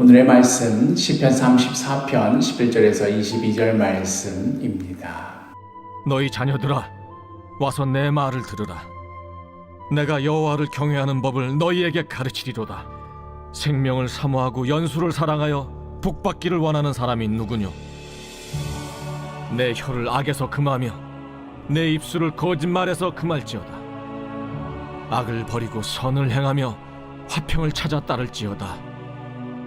오늘의 말씀 시편 34편 11절에서 22절 말씀입니다. 너희 자녀들아 와서 내 말을 들으라. 내가 여호와를 경외하는 법을 너희에게 가르치리로다. 생명을 사모하고 연수를 사랑하여 복받기를 원하는 사람이 누구뇨? 내 혀를 악에서 금하며 내 입술을 거짓말에서 금할지어다. 악을 버리고 선을 행하며 화평을 찾아 따를지어다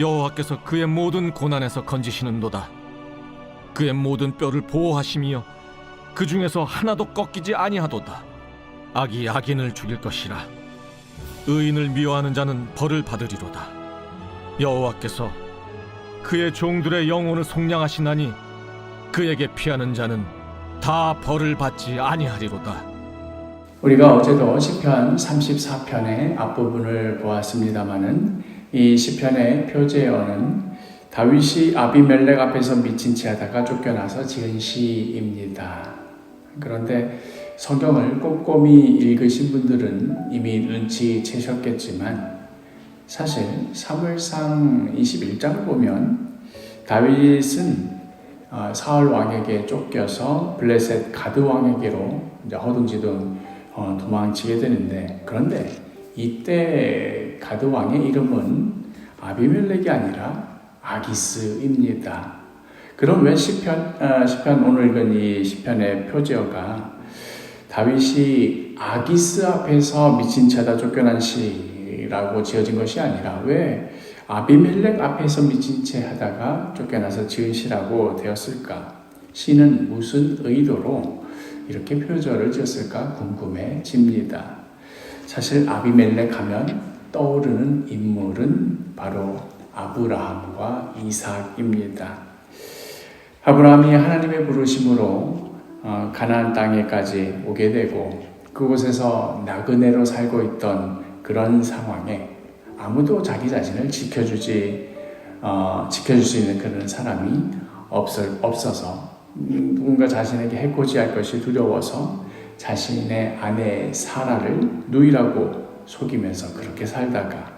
여호와께서 그의 모든 고난에서 건지시는도다. 그의 모든 뼈를 보호하심이여 그 중에서 하나도 꺾이지 아니하도다. 악이 악인을 죽일 것이라. 의인을 미워하는 자는 벌을 받으리로다. 여호와께서 그의 종들의 영혼을 속량하시나니 그에게 피하는 자는 다 벌을 받지 아니하리로다. 우리가 어제도 시편 34편의 앞부분을 보았습니다마는 이 시편의 표제어는 다윗이 아비멜렉 앞에서 미친 채 하다가 쫓겨나서 지은 시입니다. 그런데 성경을 꼼꼼히 읽으신 분들은 이미 눈치채셨겠지만 사실 사무엘상 21장을 보면 다윗은 어, 사울 왕에게 쫓겨서 블레셋 가드 왕에게로 허둥지둥 어, 도망치게 되는데 그런데 이때 가드 왕의 이름은 아비멜렉이 아니라 아기스입니다. 그럼 왜 시편 아, 시편 오늘 읽은 이 시편의 표제어가 다윗이 아기스 앞에서 미친 채다 쫓겨난 시라고 지어진 것이 아니라 왜 아비멜렉 앞에서 미친 채 하다가 쫓겨나서 지은 시라고 되었을까? 시는 무슨 의도로 이렇게 표절을 지었을까 궁금해집니다. 사실 아비멜렉 하면 떠오르는 인물은 바로 아브라함과 이삭입니다. 아브라함이 하나님의 부르심으로 어, 가나안 땅에까지 오게 되고 그곳에서 나그네로 살고 있던 그런 상황에 아무도 자기 자신을 지켜주지 어, 지켜줄 수 있는 그런 사람이 없어, 없어서 누군가 자신에게 해코지할 것이 두려워서 자신의 아내 사라를 누이라고 속이면서 그렇게 살다가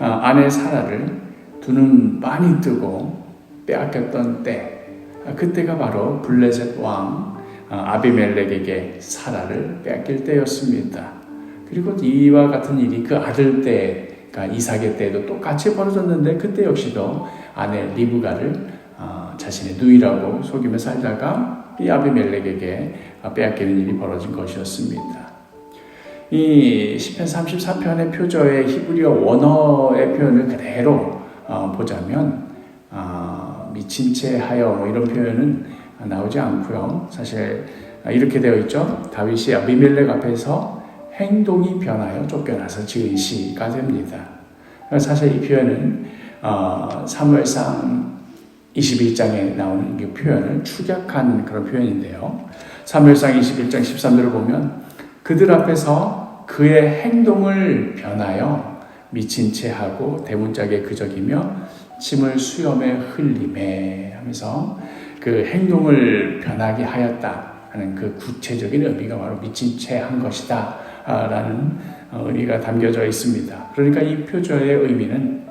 어, 아내 사라를 두 눈 많이 뜨고 빼앗겼던 때 아, 그때가 바로 블레셋 왕 어, 아비멜렉에게 사라를 빼앗길 때였습니다. 그리고 이와 같은 일이 그 아들 때, 그러니까 이삭의 때도 똑같이 벌어졌는데 그때 역시도 아내 리브가를 어, 자신의 누이라고 속이며 살다가 이 아비멜렉에게 빼앗기는 일이 벌어진 것이었습니다. 이 시편 34편의 표저의 히브리어 원어의 표현을 그대로 어, 보자면 어, 미친 채 하여 뭐 이런 표현은 나오지 않고요. 사실 이렇게 되어 있죠. 다윗이 아비멜렉 앞에서 행동이 변하여 쫓겨나서 지은 시가 됩니다. 사실 이 표현은 어, 사무엘상 21장에 나오는 이 표현을 축약한 그런 표현인데요. 사무엘상 21장 13절을 보면 그들 앞에서 그의 행동을 변하여 미친 채 하고 대문짝에 그적이며 침을 수염에 흘림에 하면서 그 행동을 변하게 하였다 하는 그 구체적인 의미가 바로 미친 채 한 것이다 라는 의미가 담겨져 있습니다. 그러니까 이 표저의 의미는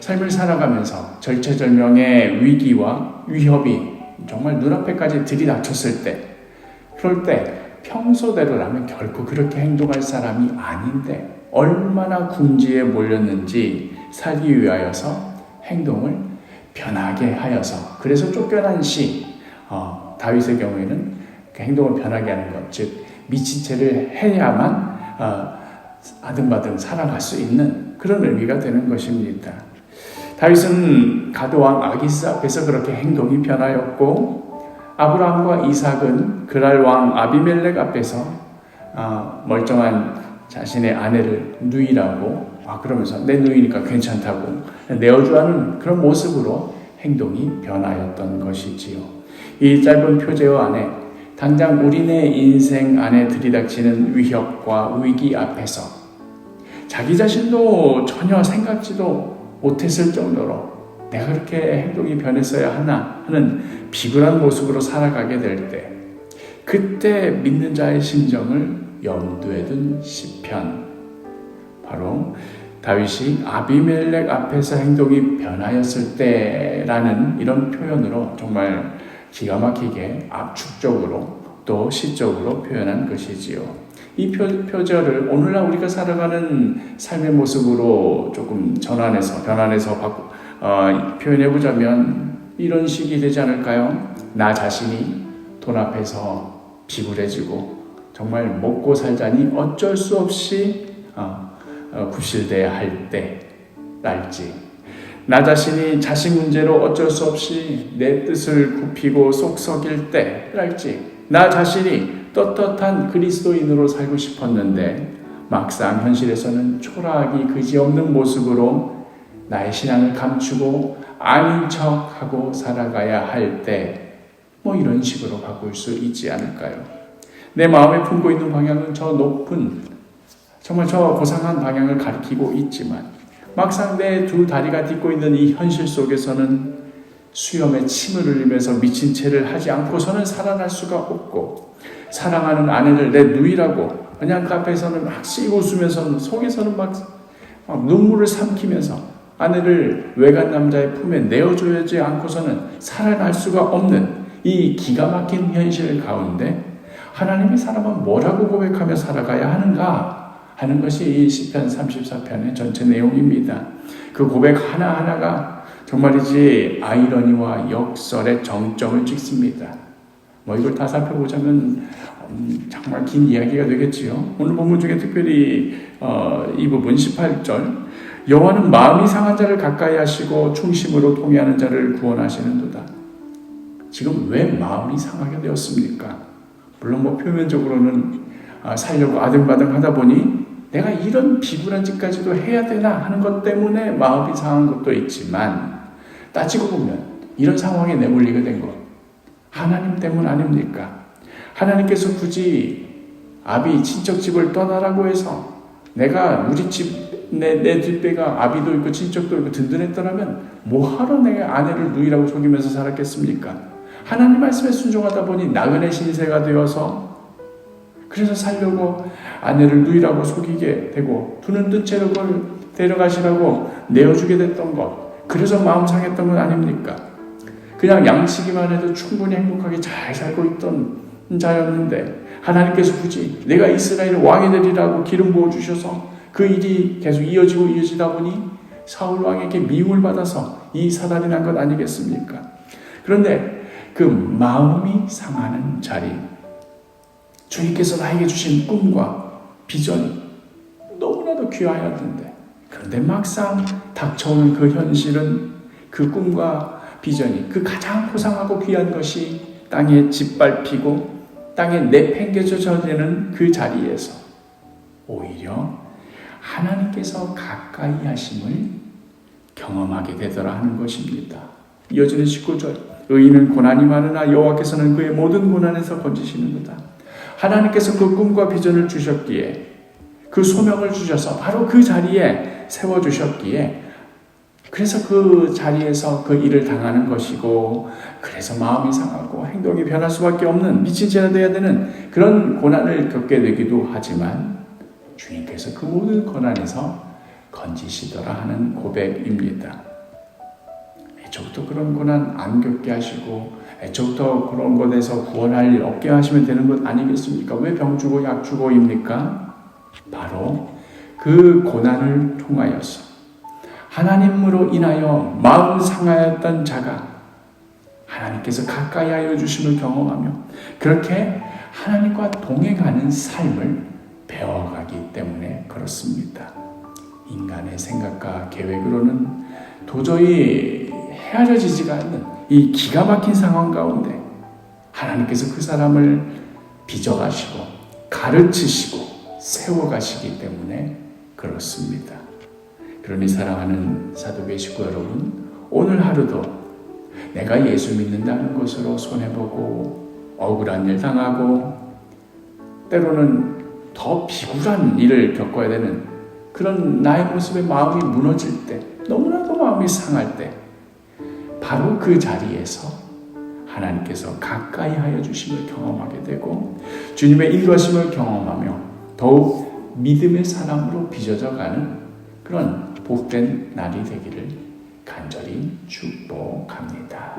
삶을 살아가면서 절체절명의 위기와 위협이 정말 눈앞에까지 들이닥쳤을 때 그럴 때 평소대로라면 결코 그렇게 행동할 사람이 아닌데 얼마나 궁지에 몰렸는지 살기 위하여서 행동을 변하게 하여서 그래서 쫓겨난 시 어, 다윗의 경우에는 그 행동을 변하게 하는 것, 즉 미친 채를 해야만 어, 아등바등 살아갈 수 있는 그런 의미가 되는 것입니다. 다윗은 가드왕 아기스 앞에서 그렇게 행동이 변하였고 아브라함과 이삭은 그랄 왕 아비멜렉 앞에서 어, 멀쩡한 자신의 아내를 누이라고 아 그러면서 내 누이니까 괜찮다고 내어주하는 그런 모습으로 행동이 변하였던 것이지요. 이 짧은 표제어 안에 당장 우리네 인생 안에 들이닥치는 위협과 위기 앞에서 자기 자신도 전혀 생각지도 못했을 정도로 내가 그렇게 행동이 변했어야 하나 하는 비굴한 모습으로 살아가게 될 때, 그때 믿는 자의 심정을 염두에 둔 시편. 바로 다윗이 아비멜렉 앞에서 행동이 변하였을 때라는 이런 표현으로 정말 기가 막히게 압축적으로 또 시적으로 표현한 것이지요. 이 표, 표절을 오늘날 우리가 살아가는 삶의 모습으로 조금 전환해서 변환해서 어, 표현해 보자면 이런 식이 되지 않을까요? 나 자신이 돈 앞에서 비굴해지고 정말 먹고 살자니 어쩔 수 없이 어, 어, 구실돼야 할 때랄지 나 자신이 자식 문제로 어쩔 수 없이 내 뜻을 굽히고 속 썩일 때랄지 나 자신이 떳떳한 그리스도인으로 살고 싶었는데 막상 현실에서는 초라하기 그지없는 모습으로 나의 신앙을 감추고 아닌 척하고 살아가야 할 때 뭐 이런 식으로 바꿀 수 있지 않을까요? 내 마음에 품고 있는 방향은 저 높은 정말 저 고상한 방향을 가리키고 있지만 막상 내 두 다리가 딛고 있는 이 현실 속에서는 수염에 침을 흘리면서 미친 채를 하지 않고서는 살아날 수가 없고 사랑하는 아내를 내 누이라고 그냥 그 앞에서는 막씩 웃으면서 속에서는 막, 막 눈물을 삼키면서 아내를 외간 남자의 품에 내어줘야지 않고서는 살아날 수가 없는 이 기가 막힌 현실 가운데 하나님이 사람은 뭐라고 고백하며 살아가야 하는가 하는 것이 이 시편 34편의 전체 내용입니다. 그 고백 하나하나가 정말이지 아이러니와 역설의 정점을 찍습니다. 뭐 이걸 다 살펴보자면 음, 정말 긴 이야기가 되겠지요. 오늘 본문 중에 특별히 어, 이 부분 18절 여호와는 마음이 상한 자를 가까이 하시고 충심으로 통회하는 자를 구원하시는도다. 지금 왜 마음이 상하게 되었습니까? 물론 뭐 표면적으로는 아, 살려고 아등바등 하다 보니 내가 이런 비굴한 짓까지도 해야 되나 하는 것 때문에 마음이 상한 것도 있지만 따지고 보면 이런 상황에 내몰리게 된 것 하나님 때문 아닙니까? 하나님께서 굳이 아비 친척 집을 떠나라고 해서 내가 우리 집, 내, 내 뒷배가 아비도 있고 친척도 있고 든든했더라면 뭐하러 내가 아내를 누이라고 속이면서 살았겠습니까? 하나님 말씀에 순종하다 보니 나그네 신세가 되어서 그래서 살려고 아내를 누이라고 속이게 되고 두는 뜬 채로 그걸 데려가시라고 내어주게 됐던 것 그래서 마음 상했던 건 아닙니까? 그냥 양치기만 해도 충분히 행복하게 잘 살고 있던 자였는데 하나님께서 굳이 내가 이스라엘 왕이 되리라고 기름 부어 주셔서 그 일이 계속 이어지고 이어지다 보니 사울 왕에게 미움을 받아서 이 사단이 난 것 아니겠습니까? 그런데 그 마음이 상하는 자리 주님께서 나에게 주신 꿈과 비전이 너무나도 귀하였는데 그런데 막상 닥쳐오는 그 현실은 그 꿈과 비전이 그 가장 고상하고 귀한 것이 땅에 짓밟히고 땅에 내팽개쳐져 되는 그 자리에서 오히려 하나님께서 가까이 하심을 경험하게 되더라 하는 것입니다. 이어지는 19절 의인은 고난이 많으나 여호와께서는 그의 모든 고난에서 건지시는도다. 하나님께서 그 꿈과 비전을 주셨기에 그 소명을 주셔서 바로 그 자리에 세워 주셨기에 그래서 그 자리에서 그 일을 당하는 것이고 그래서 마음이 상하고 행동이 변할 수밖에 없는 미친 죄가 되어야 되는 그런 고난을 겪게 되기도 하지만 주님께서 그 모든 고난에서 건지시더라 하는 고백입니다. 애초부터 그런 고난 안 겪게 하시고 애초부터 그런 것에서 구원할 일 없게 하시면 되는 것 아니겠습니까? 왜 병 주고 약 주고입니까? 바로 그 고난을 통하여서 하나님으로 인하여 마음 상하였던 자가 하나님께서 가까이 하여 주심을 경험하며 그렇게 하나님과 동행하는 삶을 배워가기 때문에 그렇습니다. 인간의 생각과 계획으로는 도저히 헤아려지지가 않는 이 기가 막힌 상황 가운데 하나님께서 그 사람을 빚어가시고 가르치시고 세워가시기 때문에 그렇습니다. 그러니 사랑하는 사도계 식구 여러분, 오늘 하루도 내가 예수 믿는다는 것으로 손해보고 억울한 일 당하고 때로는 더 비굴한 일을 겪어야 되는 그런 나의 모습에 마음이 무너질 때, 너무나도 마음이 상할 때, 바로 그 자리에서 하나님께서 가까이 하여 주심을 경험하게 되고 주님의 인도하심을 경험하며 더욱 믿음의 사람으로 빚어져 가는 그런 복된 날이 되기를 간절히 축복합니다.